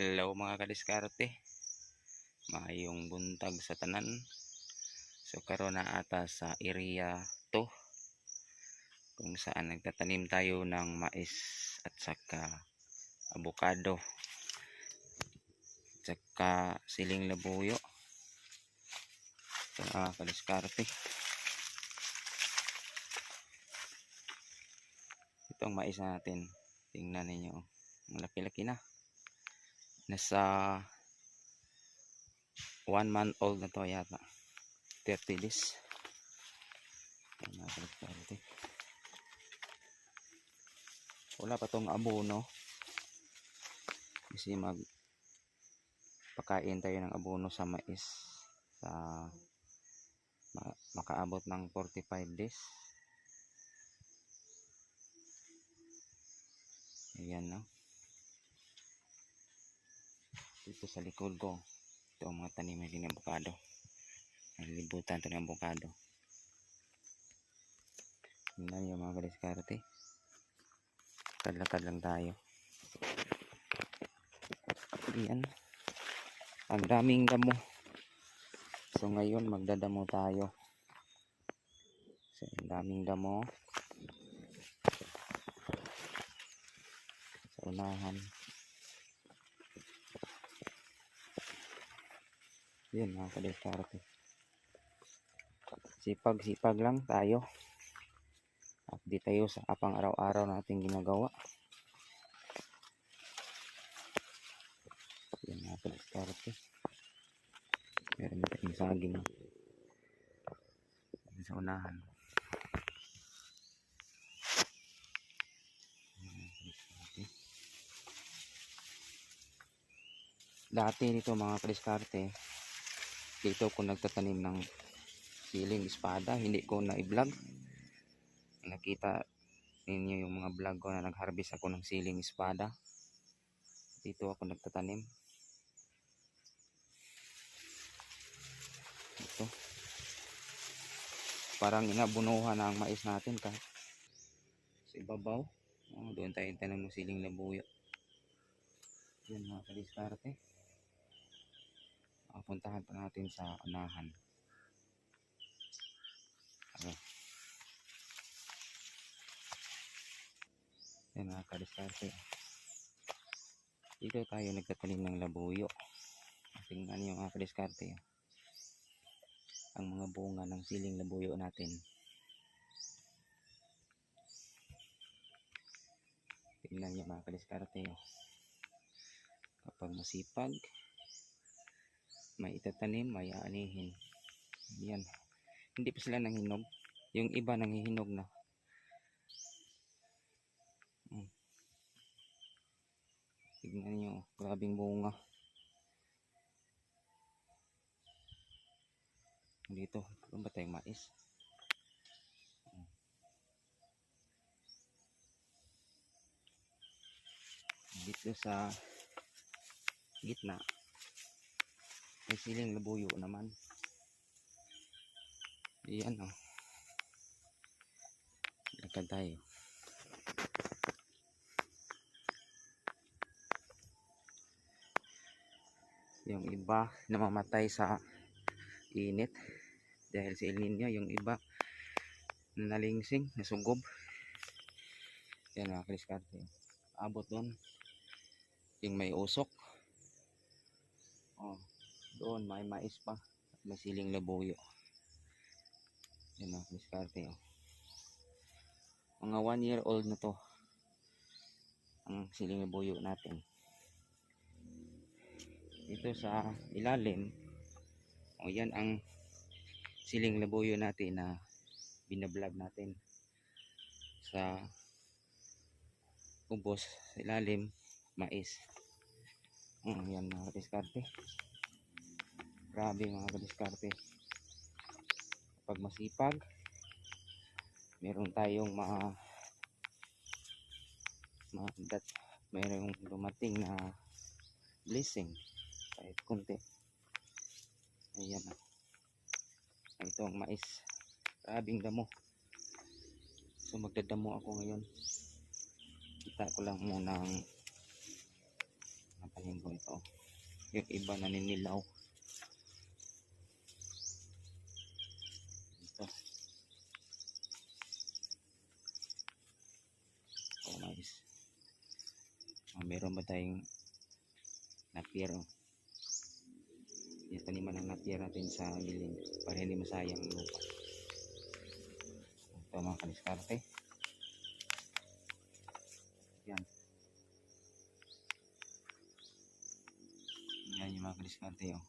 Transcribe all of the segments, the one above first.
Hello mga kadiskarte. Maayong buntag sa tanan. So karon na ata sa area 2 kung saan nagtatanim tayo ng mais at saka abukado. At saka siling labuyo. So mga kadiskarte. Itong mais natin. Tingnan ninyo. oh. Malaki-laki na nasa one month old na to yata. 30 days. Wala pa tong abono kasi mag pakain tayo ng abono sa mais. Sa ma- makaabot ng 45 days. Ayan no dito sa likod ko. Ito ang mga tanim din ng avocado nalilibutan ito ng avocado tingnan nyo mga kadiskarte kadlakad lang tayo. Yan ang daming damo. So ngayon magdadamo tayo. So ang daming damo. Sa unahan yun mga kadiskarte sipag sipag lang tayo. Update tayo sa apang araw-araw nating ginagawa. Yun mga kadiskarte meron na tayong saging. Sa unahan. Dati nito mga kadiskarte dito ako nagtatanim ng siling espada. Hindi ko na i-vlog nakita ninyo yung mga vlog ko na nag-harvest ako ng siling espada. Dito ako nagtatanim. Ito. Parang inabunuhan na ang mais natin kahit sa ibabaw. Oh, doon tayo tanim ng siling labuyo. Yun mga kadiskarte Ah, puntahan pa natin sa unahan. Okay. Yan mga kadiskarte. Dito tayo nagtatanim ng labuyo. Tingnan niyo mga kadiskarte. Ang mga bunga ng siling labuyo natin. Tingnan niyo mga kadiskarte. Kapag masipag, may itatanim, may aanihin. Yan. Hindi pa sila nanghinog. Yung iba nanghihinog na. Hmm. Tignan nyo, grabing bunga. Dito, ano ba tayong mais? Hmm. Dito sa gitna, may siling labuyo naman. Iyan o. Oh. Lakad tayo. Yung iba namamatay sa init dahil sa El Nino, yung iba nalingsing, nasugob. Yan mga kaliskarte. Abot doon. Yung may usok. Oh, doon may mais pa. At may siling labuyo. Yun o diskarte o mga 1 year old na to. Ang siling labuyo natin. Dito sa ilalim o yan ang siling labuyo natin na binablog natin. Sa ubos ilalim mais. Oh, yan mga kadiskarte. Grabe mga kadiskarte. Pag masipag, meron tayong ma ma that merong dumating na blessing kahit konti. Ayan na. Ito ang mais. Grabing damo. So magdadamo ako ngayon. Kita ko lang muna ang Napanin ko ito. Yung iba naninilaw. Ito. Oh, mais. Oh, meron ba tayong napier oh. Yung taniman ng napier natin sa gilid para hindi masayang ang lupa. Ito mga kadiskarte. Yan. Yan yung mga kadiskarte oh.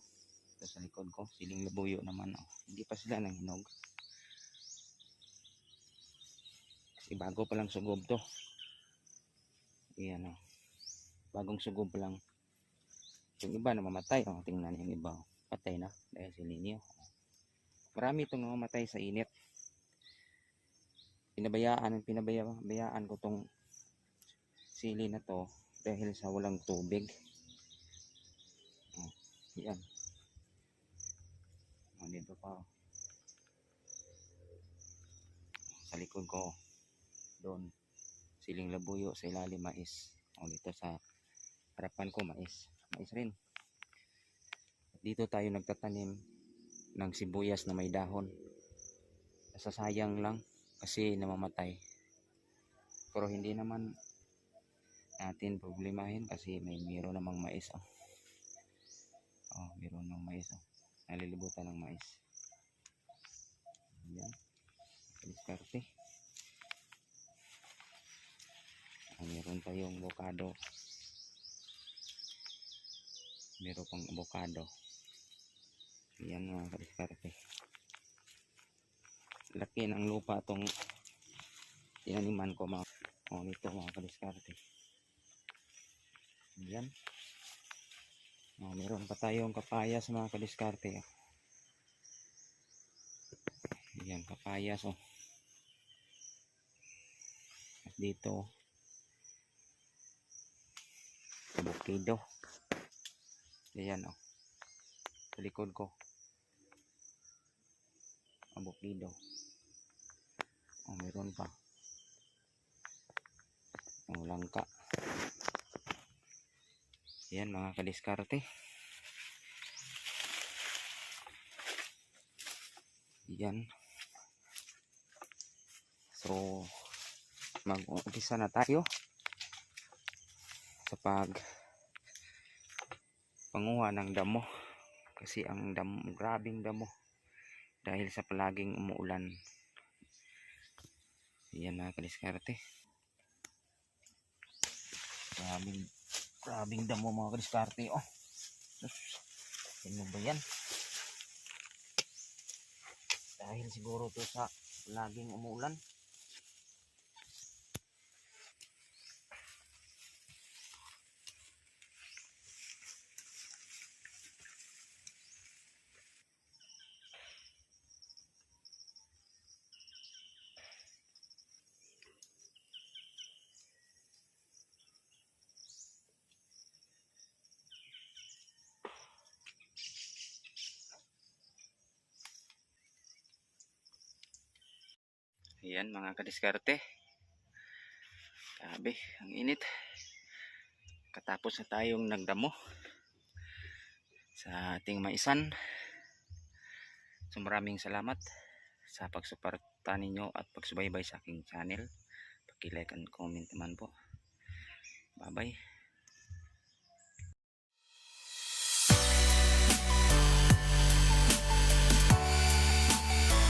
Ito sa likod ko, siling labuyo naman oh. Hindi pa sila nang hinog. Kasi bago pa lang sugob to. Yan oh. Bagong sugob pa lang. Yung iba namamatay. Oh, tingnan yung iba. oh. Patay na dahil sa ninyo. Marami itong namamatay sa init. Pinabayaan, pinabayaan ko tong sili na to dahil sa walang tubig. Oh, yan. Oh, dito pa. Sa likod ko. Doon. Siling labuyo sa ilalim mais. O dito sa harapan ko mais. Mais rin. Dito tayo nagtatanim ng sibuyas na may dahon. Nasasayang lang kasi namamatay. Pero hindi naman natin problemahin kasi may meron namang mais. Oh, oh meron ng mais. Oh. Nalilibutan ng mais. Yan. Diskarte. Meron tayong avocado. Meron pang avocado. Yan mga kadiskarte. Laki ng lupa tong tinaniman ko mga o nito mga kadiskarte. Yan. O, meron pa tayong kapayas mga kadiskarte. oh. Yan kapayas oh. At dito bukido. Ayan oh. Sa likod ko. Abukido. Oh, meron pa. Ang langka. Yan mga kadiskarte. Yan. So, mag-umpisa na tayo sa pag panguha ng damo. Kasi ang damo, grabing damo. Dahil sa palaging umuulan. Yan mga kadiskarte. Grabing grabing damo mga kadiskarte oh. Ano ba yan? Dahil siguro to sa palaging umuulan Ayan mga kadiskarte. Grabe, ang init. Katapos na tayong nagdamo sa ating maisan. So maraming salamat sa pagsuporta ninyo at pagsubaybay sa aking channel. Paki-like and comment naman po. Bye bye.